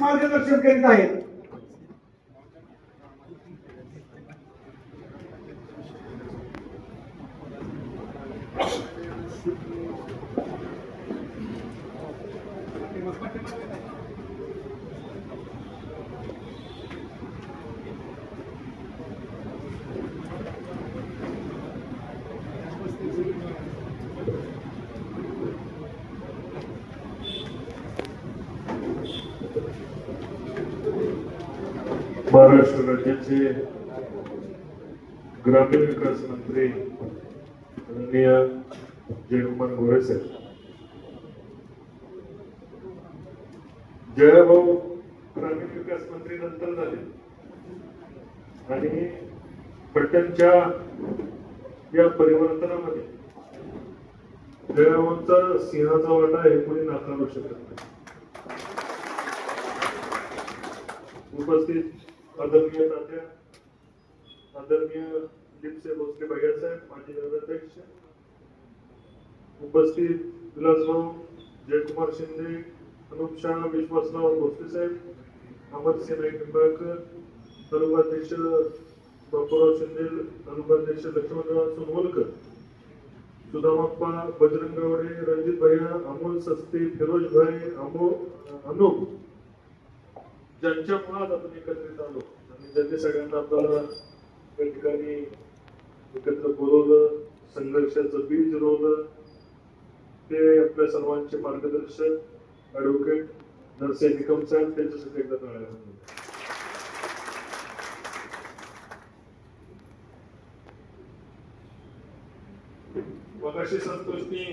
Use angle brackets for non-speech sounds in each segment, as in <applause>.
मार्गदर्शन करीत आहेत. महाराष्ट्र राज्याचे ग्रामीण विकास मंत्री माननीय जयकुमार गोरे साहेब. जयभाऊ ग्रामीण विकास मंत्री नंतर झाले. आणि पट्ट्यांच्या या परिवर्तनामध्ये जयभाऊंचा सिंहाचा वाटा हे कोणी नाकारू शकत नाही. उपस्थित आदरणीय तात्या आदरणीय लिपसे भोसले भैयासाहेब माजी नगराध्यक्ष उपस्थित विलासराव जयकुमार शिंदे अनुप शाह विश्वासराव भोसले साहेब अमरसिंह नाईक निंबाळकर तालुकाध्यक्ष बापूराव शिंदे तालुकाध्यक्ष लक्ष्मणराव सोनवलकर सुदामाप्पा बजरंग गावडे रणजित भैया अमोल सस्ते फिरोज भाई अमो अनुप ज्यांच्या मुळात आपण एकत्रित आलो आणि ज्यांनी सगळ्यांना आपल्याला त्या ठिकाणी एकत्र बोलवलं संघर्षाचं बीज रोवलं ते आपल्या सर्वांचे मार्गदर्शक ऍडव्होकेट नरसे निकम साहेब त्यांच्यासाठी एकदा टाळ्या मगाशी संतोषनी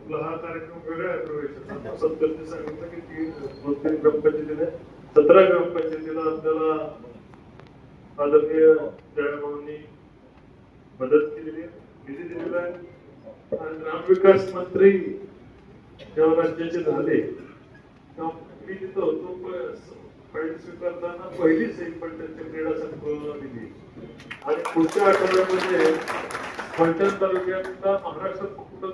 आपला हा कार्यक्रम वेगळा आहे प्रवेशाचा सांगितलं की ती दोन तीन दिले सतरा ग्रामपंचायतीला आपल्याला आदरणीय जयभाऊंनी मदत केलेली निधी दिलेला आहे. आणि ग्रामविकास मंत्री जेव्हा राज्याचे झाले. तेव्हा मी तिथं होतो फाईल स्वीकारताना पहिलीच एक पलटणच्या क्रीडा संकुलाला दिली. आणि पुढच्या आठवड्यामध्ये फलटण तालुक्यातला महाराष्ट्रात कुठं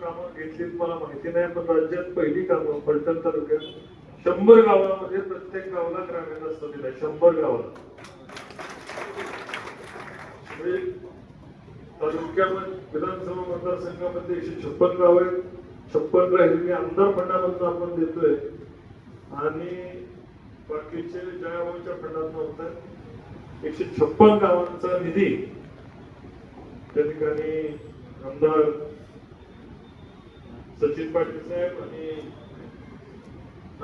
कामं घेतली मला माहिती नाही पण राज्यात पहिली कामं फलटण तालुक्यात शंभर गावामध्ये प्रत्येक गावाला ग्रामीण रस्ता दिलाय शंभर गावाला म्हणजे तालुक्यामध्ये विधानसभा मतदारसंघामध्ये एकशे छप्पन गाव आहेत. छप्पन राहिलेली आमदार फंडामधून आपण देतोय. आणि बाकीचे जयाभाऊच्या फंडात होतात एकशे छप्पन गावांचा निधी त्या ठिकाणी आमदार सचिन पाटील साहेब आणि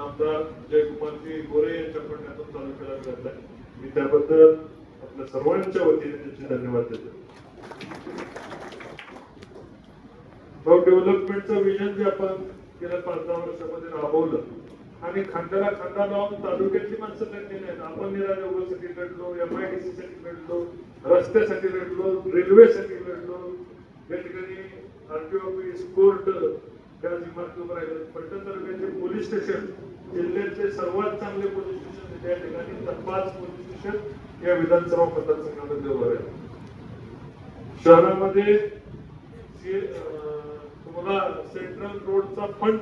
आमदार जयकुमारजी गोरे यांच्या फंडातून चालू केला जात आहे मी त्याबद्दल आपल्या सर्वांच्या वतीने त्याचे धन्यवाद देतो. भाऊ डेव्हलपमेंटचं विजन जे आपण गेल्या पाच दहा वर्षामध्ये राबवलं आणि खांद्याला खांदा लावून तालुक्यातली माणसं त्यांनी नाहीत आपण निराळे उभेसाठी लढलो एम आय डी सी लढलो रस्त्यासाठी लढलो रेल्वेसाठी लढलो या ठिकाणी आरटीओ ऑफिस कोर्ट त्या इमारती उभं राहिले. पलटण तालुक्याचे पोलीस स्टेशन जिल्ह्यातले सर्वात चांगले पोलीस स्टेशन या ठिकाणी. तर पाच पोलीस स्टेशन या विधानसभा मतदारसंघामध्ये उभं आहे शहरामध्ये तुम्हाला सेंट्रल रोडचा फंड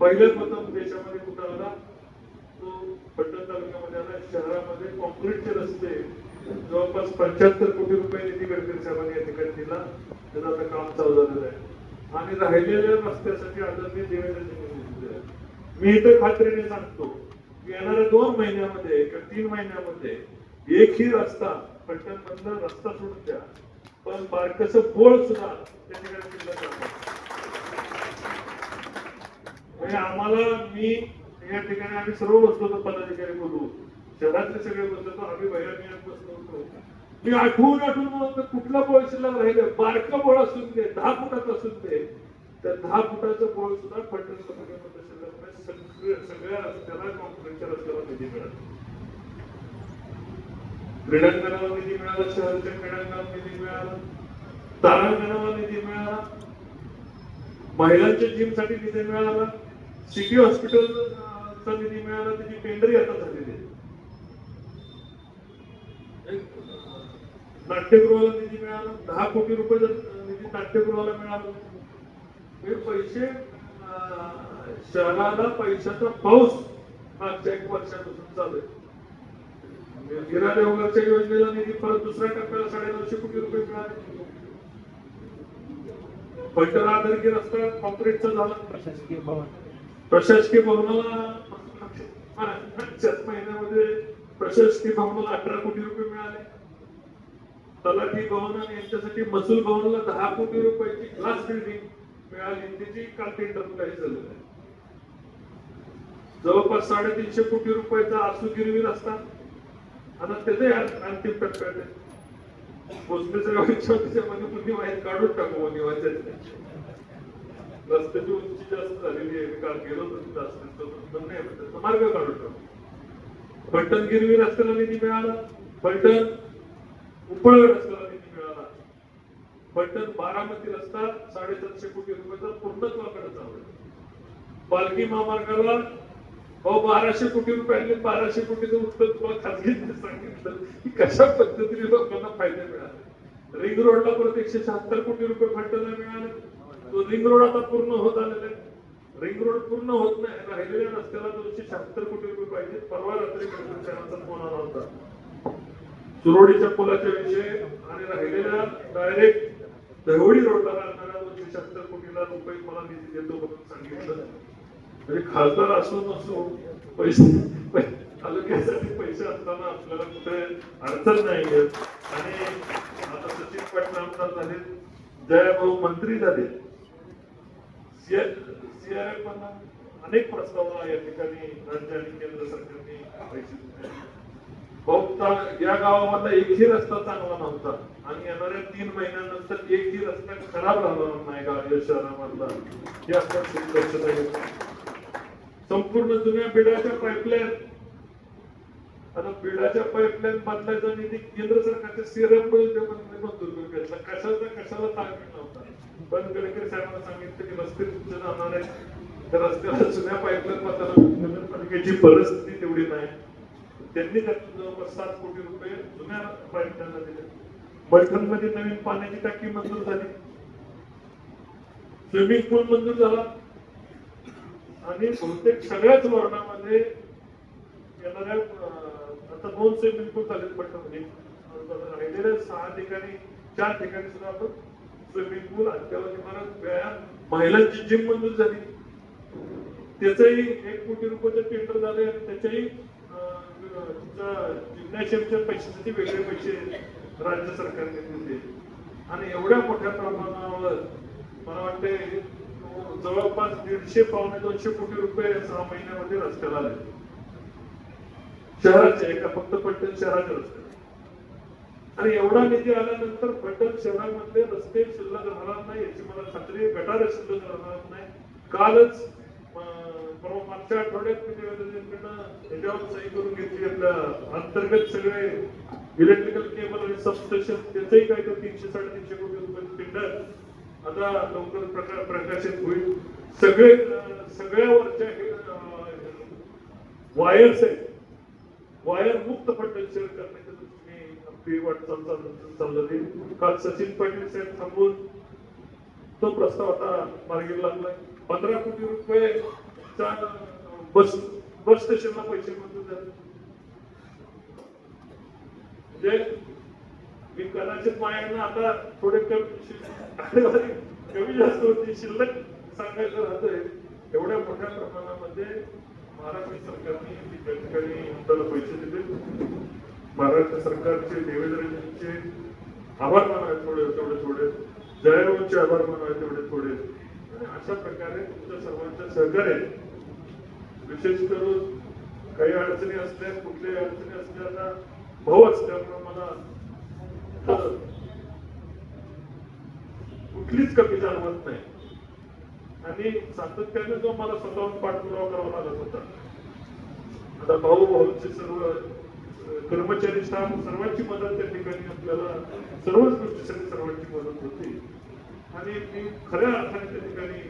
पहिल्या प्रथम देशामध्ये कुठं आला? तो फंड तालुक्यामध्ये आला. शहरामध्ये कॉन्क्रीटचे रस्ते जवळपास पंच्याहत्तर कोटी रुपये निधी गडकरी साहेबांनी या ठिकाणी दिला. त्याचं आता काम चालू झालेलं आहे. आणि राहिलेल्या रस्त्यासाठी आदरणीय देवेंद्रजी मी इथं खात्रीने सांगतो की येणाऱ्या दोन महिन्यामध्ये किंवा तीन महिन्यामध्ये एकही रस्ता पलटण मधला रस्ता सोडून द्या. पण बारकस बोळ सुद्धा त्या ठिकाणी म्हणजे आम्हाला मी या ठिकाणी आम्ही सर्व बसलो होतो पदाधिकारी बोलू शहरातले सगळे बसलो होतो आम्ही भैया बसलो होतो. मी आठवून आठवून म्हणतो कुठला बोळ शिल्लक राहिलं? बारकं बोळ असून दे दहा फुटाचं असून दे. तर दहा फुटाचं बोळ सुद्धा पलटण शिल्लक नाही. सगळ्या सगळ्या रस्त्याला कॉन्क्रीटच्या रस्त्याला निधी मिळाला क्रीडांगणाला निधी मिळाला शहराच्या क्रीडांगणाला निधी मिळाला तारांगणाला निधी मिळाला महिलांच्या जिमसाठी निधी मिळाला. सिटी हॉस्पिटल चा निधी मिळाला. त्याची टेंडरी आता झालेली आहे. नाट्यगृहाला निधी मिळाला. दहा कोटी रुपये निधी नाट्यगृहाला मिळाला. हे पैसे शहराला पैशाचा पाऊस मागच्या एक वर्षापासून चालू आहे. गिरा देवघरच्या योजनेला निधी परत दुसऱ्या टप्प्याला साडेनऊशे कोटी रुपये मिळाले. पैठण आधारकी रस्ता कॉन्क्रीटचा झाला. प्रशासकीय भवन. प्रशासकीय भवनाला महिन्यामध्ये प्रशासकीय भवनाला अठरा कोटी रुपये मिळाले. तलाठी भवन आणि यांच्यासाठी महसूल भवनाला दहा कोटी रुपयाची ग्लास बिल्डिंग मिळाली. त्याची काल टेंडर काही झालेलं आहे. जवळपास साडेतीनशे कोटी रुपयाचा आसू गिरवी रस्ता आता त्याचे अंतिम टप्प्यात आहे. भोसलेच्या गावच्या मुली बाहेर काढून टाकू मुली रस्त्याची उंची जास्त झालेली आहे. काल गेलो पण नाही त्याचा मार्ग काढून टाकू. फलटण गिरवी रस्त्याला निधी मिळाला. फलटण उपळ रस्त्याला निधी मिळाला. फलटण बारामती रस्ता साडेसातशे कोटी रुपयाचा पूर्णत्वाकडे चालू पालखी महामार्गाला अहो बाराशे कोटी रुपये आणले बाराशे कोटीचं उत्तर तुम्हाला खाजगीने सांगितलं. की कशा पद्धतीने लोकांना फायदे मिळाले? रिंग रोडला परत एकशे शहात्तर कोटी रुपये फलटणला मिळाले. तो रिंग रोड आता पूर्ण होत आलेला आहे. रिंग रोड पूर्ण होत नाही. राहिलेल्या रस्त्याला दोनशे शहात्तर कोटी रुपये पाहिजे परवा रात्री कर्मचाऱ्यांचा फोन आला होता. चुरोडीच्या पुलाच्या विषय आणि राहिलेल्या डायरेक्ट दहिवडी रोडला लागणाऱ्या दोनशे शहात्तर कोटीला रुपये मला निधी देतो म्हणून सांगितलं. म्हणजे खासदार असो नसो पैसे तालुक्यासाठी पैसे असताना आपल्याला कुठे अडचण नाही येत. आणि आता सचिन पाटील आमदार झाले जयाभाऊ मंत्री झाले. सीआरएफ अनेक प्रस्तावना या ठिकाणी राज्य आणि केंद्र सरकारने पैसे दिले. या गावामधला एकही रस्ता चांगला नव्हता. आणि येणाऱ्या तीन महिन्यानंतर एकही रस्ता खराब राहणार नाही गाव या शहरामधला. हे आपण दक्षता घेतो संपूर्ण जुन्या बिडाच्या पाईपलाईन आता बिडाच्या पाईपलाईन बदलायचा निधी केंद्र सरकारच्या सीरम मंजूर घेतला कशाचा कशाला ताळमेळ नव्हता. पण गडकरी साहेबांना सांगितलं की रस्ते तुमचे जाणार आहेत. रस्त्याला जुन्या पाईपलाईन बदलायला नगरपालिकेची परिस्थिती तेवढी नाही. त्यांनी त्यातून जवळपास सात कोटी रुपये जुन्या पाईपलाईनला दिले. पैठणमध्ये नवीन पाण्याची टाकी मंजूर झाली. स्विमिंग पूल मंजूर झाला. आणि बहुतेक सगळ्याच वर्णामध्ये येणाऱ्या आता दोन स्विमिंग चालेल म्हटलं म्हणजे राहिलेल्या सहा ठिकाणी चार ठिकाणी सुद्धा आपण स्विमिंग पूल अद्यावत इमारत व्यायाम महिलांची जिम मंजूर झाली. त्याचंही एक कोटी रुपयाचं टेंडर झाले आणि त्याच्याही जिम्नॅशियमच्या पैशासाठी वेगळे पैसे राज्य सरकारने दिले. आणि एवढ्या मोठ्या प्रमाणावर मला वाटते जवळपास दीडशे पावणे दोनशे कोटी रुपये सहा महिन्यामध्ये रस्त्याला आले. शहराचे एका फक्त पट्टण शहराच्या रस्त्याला. आणि एवढा निधी आल्यानंतर पट्टण शहरामध्ये रस्ते शिल्लक राहणार नाही याची मला खात्री आहे. गटार शिल्लक राहणार नाही. कालच अं, परवा मागच्या आठवड्यात मी देवेंद्रजींकडनं ह्याच्यावर सही करून घेतली आपल्या अंतर्गत सगळे इलेक्ट्रिकल केबल आणि सबस्टेशन त्याचंही काय तर तीनशे साडेतीनशे कोटी रुपये टेंडर आता लवकर प्रका- प्रकाशित होईल. सगळे अं, सगळ्यावरच्या वायर्स आहेत. वायर मुक्त शेअर करण्याच्या दृष्टीने आपली वाटचाल चाल- काल सचिन पाटील साहेब थांबून तो प्रस्ताव आता मार्गी लागलाय. पंधरा कोटी रुपये बस बस स्टेशनला पैसे मंजूर झाले. म्हणजे मी कदाचित मायानं आता थोडे कमी कमी जास्त होती शिल्लक सांगायचं राहतंय. एवढ्या मोठ्या प्रमाणामध्ये महाराष्ट्र सरकारने त्या ठिकाणी आपल्याला पैसे दिले. महाराष्ट्र सरकारचे देवेंद्रजींचे आभार मानावे थोडे तेवढे थोडे. जयरावांचे आभार मानावे तेवढे थोडे. आणि अशा प्रकारे तुमच्या सर्वांच्या सहकार्य विशेष करून काही अडचणी असल्या कुठल्याही अडचणी असल्या भाऊ असल्यामुळे मला अं, कुठलीच कमी जाणवत नाही. आणि सातत्याने जो मला स्वतःहून पाठपुरावा करावा लागत होता. आता भाऊ भाऊचे सर्व कर्मचारी स्टाफ सर्वांची मदत त्या ठिकाणी आपल्याला सर्वच गोष्टीसाठी सर्वांची मदत होती. आणि मी खऱ्या अर्थाने त्या ठिकाणी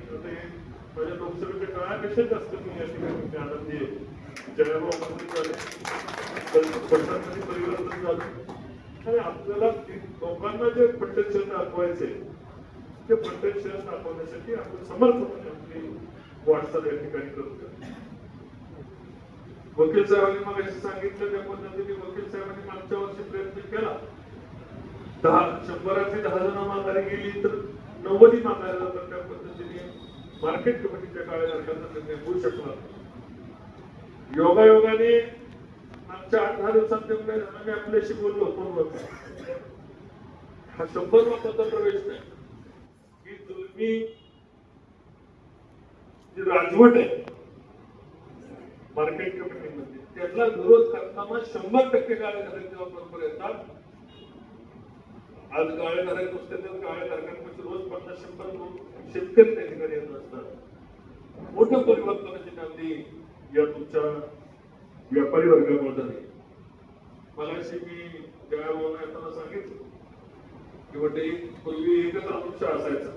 माझ्या लोकसभेच्या काळापेक्षा जास्त मी या ठिकाणी आनंदी आहे. जयभाऊ मंत्री झाले परिवर्तन झालं. आणि आपल्याला लोकांना जे पट्टेश्वर दाखवायचे ते पट्टेश्वर दाखवण्यासाठी आपण समर्थपणे आपली वाटचाल या ठिकाणी करतो वकील साहेबांनी मग सांगितलं त्या पद्धतीने वकील साहेबांनी मागच्या वर्षी प्रयत्न केला. दहा शंभराची दहा जण माघारी गेली तर नव्वदी मागायला तर त्या पद्धतीने. मार्केट कमिटीच्या काळ्या निर्णय होऊ शकला योगायोगाने मागच्या आठ दहा दिवसात निर्णय झाला मी आपल्याशी बोललो फोनवर हा शंभर लोकांचा प्रवेश नाही. ही जुलमी जी राजवट आहे मार्केट कमिटीमध्ये त्यातला विरोध करताना शंभर टक्के गाळ्या घराच्या बरोबर येतात आज गाळ्या घरात असते तर गाळ्या तारखांपासून रोज पन्नास शंभर लोक शेतकरी त्या ठिकाणी येत असतात. मोठं परिवर्तनाची नांदी या तुमच्या व्यापारी वर्गामुळे झाली मला अशी मी ज्या बोलणं येताना सांगितलं. की म्हणजे पूर्वी एकच अनुष्य असायचा.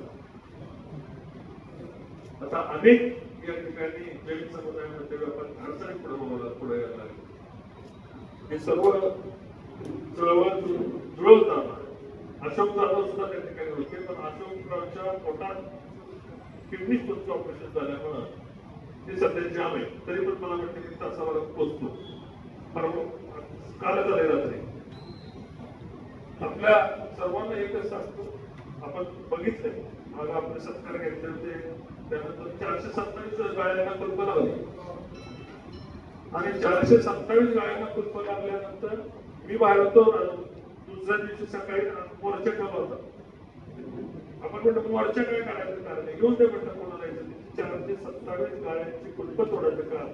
आता अनेक या ठिकाणी जैन समुदायामध्ये व्यापार अडचणी पुढे होणार- पुढे यायला लागले. हे सर्व चळवळ जुळवताना अशोक जाधव सुद्धा त्या ठिकाणी होते पण अशोकरावच्या पोटात किडनी स्टोनचं ऑपरेशन झाल्यामुळं ते सध्या जाम आहे. तरी पण मला वाटतं की तासावर पोचतो परवा काल झाले रात्री. आपल्या सर्वांना एकच सांगतो. आपण बघितलंय. माग आपले सत्कार घेतले होते. त्यानंतर चारशे सत्तावीस गाळ्यांना कुलप लावली. आणि चारशे सत्तावीस गाळ्यांना कुलप लागल्यानंतर मी बाहेर होतो दुसऱ्या दिवशी सकाळी मोर्चा ठेवला होता. आपण म्हणतो मोर्चा काय काढायचं? कारण नाही. घेऊन दे म्हणतं चारशे सत्तावीस गाड्यांची कुलप तोडायचं काम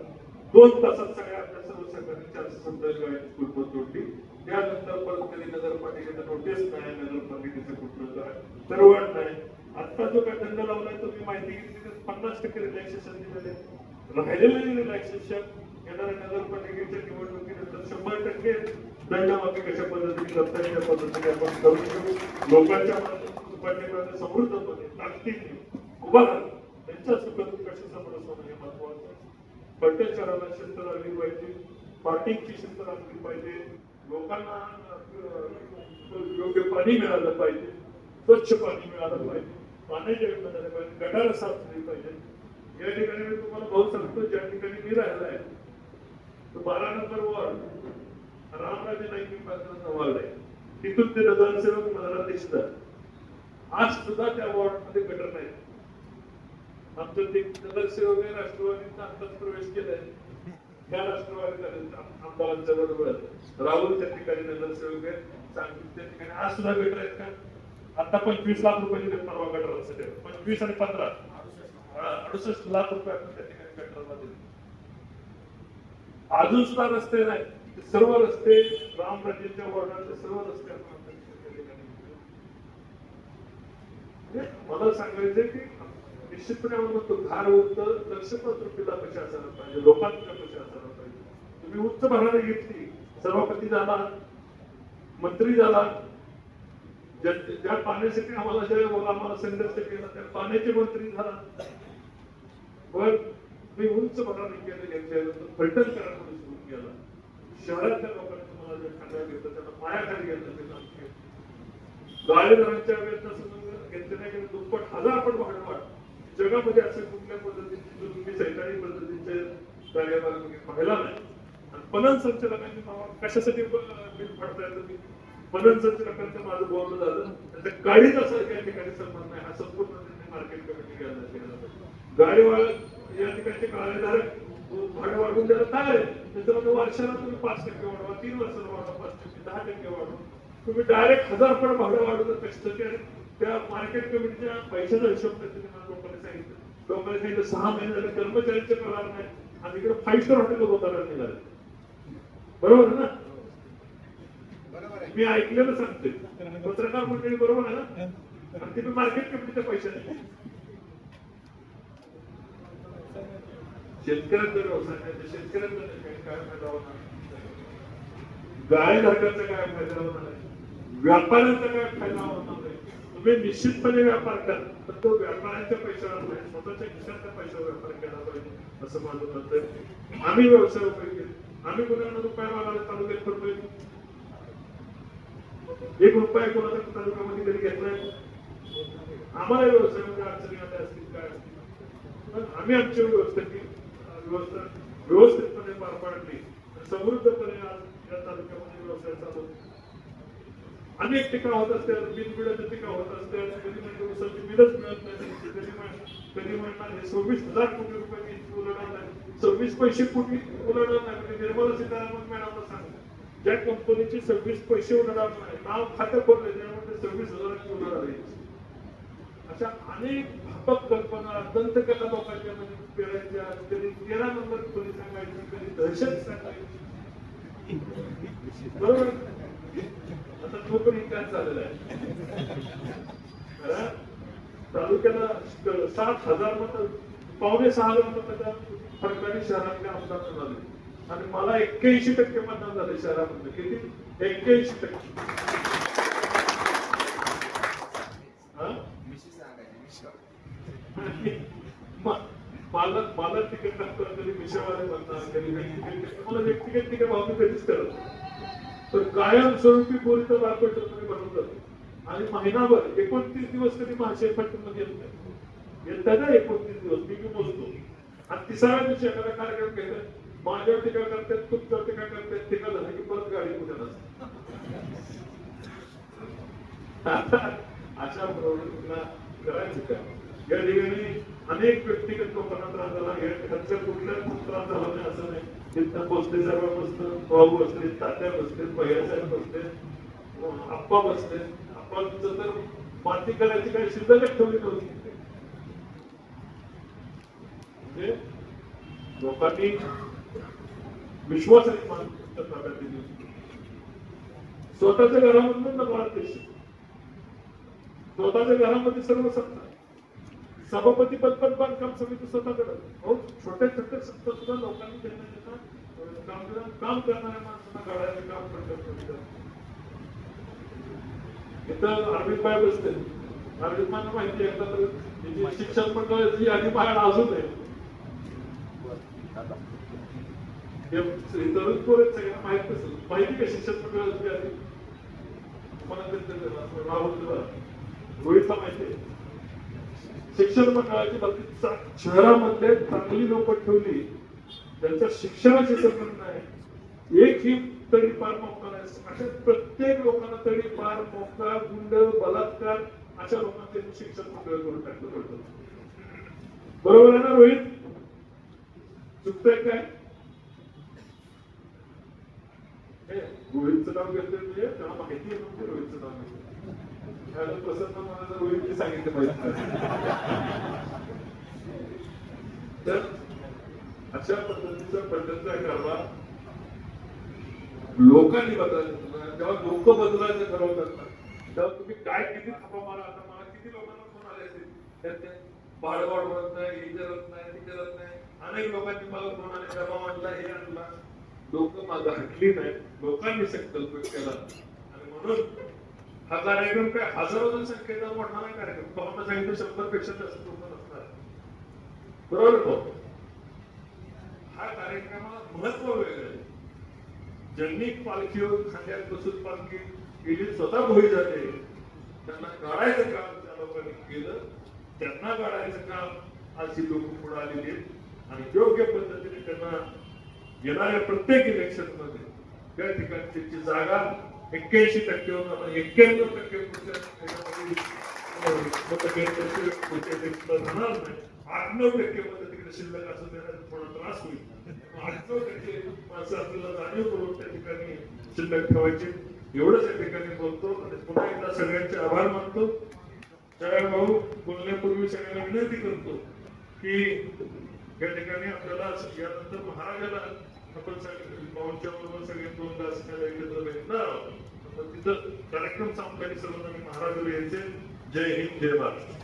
दोन तासात सगळ्या आपल्या सर्व सरकारने चारशे सत्तावीस गाड्यांची कुलप तोडली? त्यानंतर परत कधी नगरपालिकेचं नोटीस नाही नगरपालिकेचं कुठलं काय तरवड नाही. आता जो काय दंड लावलाय तो मी माहिती घेतली तर पन्नास टक्के रिलॅक्सेशन दिलेले राहिलेले रिलॅक्सेशन येणाऱ्या नगरपालिकेच्या निवडणुकीनंतर शंभर टक्के दंडमाफी कशा पद्धतीने करता येईल त्या पद्धतीने आपण करू शकू. लोकांच्या मनात समृद्धपणे ताकदीने. उभा राहतो त्यांच्या सुखात कशी समोर हे महत्वाचं आहे. शिस्त लागली पाहिजे पार्किंगची शिस्त लागली पाहिजे लोकांना योग्य पाणी मिळालं पाहिजे स्वच्छ पाणी मिळालं पाहिजे पाण्याच्या योजना पाहिजे गटार साफ झाली पाहिजे. या ठिकाणी मी तुम्हाला भाऊ सांगतो ज्या ठिकाणी मी राहिला आहे तो बारा नंबर वॉर्ड रामराजे नाईक पात्राचा वॉर्ड आहे. तिथून ते नगरसेवक मला दिसतात. आज सुद्धा त्या वॉर्डमध्ये गटर नाही आमचं ते नगरसेवक आहे राष्ट्रवादीचा आत्ताच प्रवेश केलाय. त्या राष्ट्रवादी आमदारांच्या बरोबर राहुल त्या ठिकाणी नगरसेवक आहे सांगली त्या ठिकाणी. आज सुद्धा गटर आहेत का? आता पंचवीस लाख रुपये दिले परवा गटर पंचवीस आणि पंधरा. अडुसष्ट लाख रुपये आपण त्या ठिकाणी गटरला दिले. अजून सुद्धा रस्ते नाही. ते सर्व रस्ते रामराजेंच्या वॉर्डातले सर्व रस्ते आपण म्हणजे मला सांगायचंय की निश्चितपणे आपण म्हणतो धार उंच लक्षपत्रुपीला कशा असायला पाहिजे लोकांच्या कशा असायला पाहिजे. तुम्ही उच्च भागाने घेतली सभापती झाला मंत्री झाला ज्या ज्या पाण्यासाठी आम्हाला ज्या आम्हाला संघर्ष केला त्या पाण्याचे मंत्री झाला. पण मी उंच भरारी केलं घेतल्यानंतर फलटण करायला सुरू केला. शहरातल्या लोकांना तुम्हाला जे खांद्या घेतलं त्यांना पायाखाली घेतलं ते काम केलं. गाळेदारांच्या वेळेला संबंध दुप्पट हजार पण भाडं वाढ जगामध्ये असे कुठल्या पद्धतीचे जो तुम्ही सैतानी पद्धतीचे कार्यभाग तुम्ही पाहिला नाही आणि पणन संचालकांनी कशासाठी बिल फाडताय तुम्ही? पणन संचालकांचं माझं बोलणं झालं त्या काहीच असं या ठिकाणी संबंध नाही. हा संपूर्ण त्यांनी मार्केट कमिटी घ्यायला केला गाडीवाला या ठिकाणचे कार्यधारक भाडं वाढवून द्यायला काय आहे? त्याच्यामध्ये वर्षाला तुम्ही पाच टक्के वाढवा तीन वर्षाला वाढवा पाच टक्के दहा टक्के वाढवा. तुम्ही डायरेक्ट हजार पण भाडं वाढवलं कष्ट त्या मार्केट कमिटीच्या पैशाचा हिशोब त्याच्या सांगितलं लोकांनी सांगितलं सहा महिने झाले कर्मचाऱ्यांचे पगार नाही. आणि इकडे फाईव्ह स्टार हॉटेल होताना निघाले. बरोबर आहे. ना मी ऐकलेलं सांगते पत्रकार मंडळी बरोबर आहे ना? आणि तुम्ही मार्केट कमिटीच्या पैशाने शेतकऱ्यांचा व्यवसाय नाही शेतकऱ्यांचा नाही. काय फायदा होणार गाय धारकांचा काय फायदा होणार नाही. व्यापाऱ्यांचा काय फायदा होणार नाही. तुम्ही निश्चितपणे व्यापार करा पण तो व्यापाऱ्यांच्या पैशावर नाही स्वतःच्या खिशातल्या पैशावर व्यापार केला पाहिजे असं माझं मत आहे. आम्ही व्यवसाय उपयोग आम्ही कोणाला रुपया मागायला तालुक्यात करतोय? एक रुपया कोणाच्या तालुक्यामध्ये कधी घेतलाय आम्हाला व्यवसायामध्ये म्हणजे अडचणी आल्या असतील काय असतील. पण आम्ही आमची व्यवस्था केली. व्यवस्था व्यवस्थितपणे पार पाडली. समृद्धपणे आज या तालुक्यामध्ये व्यवसाय चालू अनेक टीका होत असतात बिनबिडाच्या टीका होत असतात. कधी म्हणजे उसाची बिलच मिळत नाही. कधी कधी म्हणणार हे सव्वीस हजार कोटी रुपयांनी उलाढाल नाही सव्वीस पैसे कोटी उलाढाल नाही. म्हणजे निर्मला सीतारामन मॅडमला सांगा ज्या कंपनीचे सव्वीस पैसे उलाढाल नाही नाव खातं खोलले त्यामध्ये सव्वीस हजारांची उलाढाल अशा अनेक भापक कल्पना दंतकथा लोकांच्या मध्ये पेरायच्या. कधी तेरा नंबर कोणी सांगायची कधी दहशत सांगायची. बरोबर? आता तो पण विकास झालेला आहे. तालुक्याला सात हजार मत पावणे सहा हजार मताच्या फरकाने शहरातले आमदार झाले. आणि मला एक्क्याऐंशी टक्के मतदान झाले शहरामध्ये किती? एक्क्याऐंशी टक्के. मला मला तिकीट टाकतो कधी मिशेवाले म्हणतात कधी व्यक्तिगत मला व्यक्तिगत तिकीट भाव कधीच करत तर कायमस्वरूपी पोरीचं बारकोट तुम्ही बनवून जातो. आणि महिनाभर एकोणतीस दिवस कधी महाशयमध्ये येत नाही. येतात ना एकोणतीस दिवस मी मी बोलतो आणि तिसऱ्या दिवशी एखादा कार्यक्रम केला माझ्या टीका करतात तुमच्या टीका करतात टीका झाला की परत गाडी कुठे नसते <laughs> अशा प्रवृत्तीला करायचं काय या ठिकाणी अनेक व्यक्तिगत लोकांना त्रास झाला या ह्यांच्या कुठल्याच त्रास झाला नाही असं नाही. तिथं बसले सर्व बसलं भाऊ बसले तात्या बसले भैयासाहेब बसले आप्पा बसले आप्पांचं तर माती करायची काही शिल्लकच ठेवली नव्हती म्हणजे लोकांनी विश्वास मानसिकता ताब्यात दिली होती. स्वतःच्या घरामधून नगराध्यक्ष स्वतःच्या घरामध्ये सर्व सत्ता सभापती पद पण बांधकाम समिती स्वतःकडे. हो छोट्या छोट्या सत्ता सुद्धा लोकांनी त्यांना त्यांना काम काम करणाऱ्या माणसांना काम करतात. इथं अरविंद बाय बसते. अरविंद मला माहिती आहे तर. त्याची शिक्षण मंडळाची यादी बाहेर अजून आहे. हे तरुण पोर सगळ्यांना माहीत असेल माहिती का शिक्षण मंडळाची यादी ते- राहुल तुला रोहितला माहिती आहे. शिक्षण मंडळाच्या बाबतीत शहरामध्ये चांगली लोक ठेवली त्यांचा शिक्षणाशी संबंध नाही. एक ही तरी पार मोकळा नाही अशा प्रत्येक लोकांना तरी पार मोकळा गुंड बलात्कार अशा लोकांचे शिक्षण मंडळ करून टाकलं पडतं बरोबर आहे ना रोहित? चुकतंय काय? हे, रोहितचं नाव घेतलं म्हणजे त्याला माहिती आहे नव्हती रोहितचं नाव घेतलं त्याला प्रसन्न मला जर होईल रोहितने सांगितलं पाहिजे तर अशा पद्धतीचा पद्धतीचा कारभार लोकांनी बदलायचा जेव्हा लोक बदलायचं ठरवतात ना तेव्हा तुम्ही काय किती थापा मारा? आता मला किती लोकांना फोन आले असतील त्यात ते भाडं नाही हे करत नाही ते करत नाही. अनेक लोकांनी मला फोन आले डबा आणला हे आणला. लोक माझा हटली नाही. लोकांनी संकल्प केला. आणि म्हणून हा कार्यक्रम काय हजारो संख्येचा मोठा नाही कार्यक्रम. तुम्हाला सांगितलं शंभरपेक्षा जास्त लोक असणार बरोबर हा कार्यक्रमाला महत्त्व वेगळं आहे. ज्यांनी पालखीवर खांद्यात बसून पालखी गेली स्वतः भोई जाते त्यांना गाडायचं काम त्या लोकांनी केलं. त्यांना गाडायचं काम आज ही लोक पुढे आलेली आहेत. आणि योग्य पद्धतीने त्यांना येणाऱ्या प्रत्येक इलेक्शनमध्ये त्या ठिकाणी त्यांची जागा एक्क्याऐंशी टक्केवर आपण एक्क्याण्णव टक्के राहणार नाही. आठ नऊ टक्के मध्ये तिकडे शिल्लक असं देण्याचा थोडा त्रास होईल. आठ नऊ टक्के माणसं आपल्याला जाणीवपूर्वक त्या ठिकाणी शिल्लक ठेवायचे. एवढंच या ठिकाणी बोलतो. आणि पुन्हा एकदा सगळ्यांचे आभार मानतो. जय भाऊ बोलण्यापूर्वी सगळ्यांना विनंती करतो की या ठिकाणी आपल्याला यानंतर महाराजाला आपण सगळे पाहुणच्या बरोबर सगळे दोन तास एकत्र भेटणार आहोत. तिथं कार्यक्रम संपल्याने सर्वांना महाराज यायचे जय हिंद जय भारत.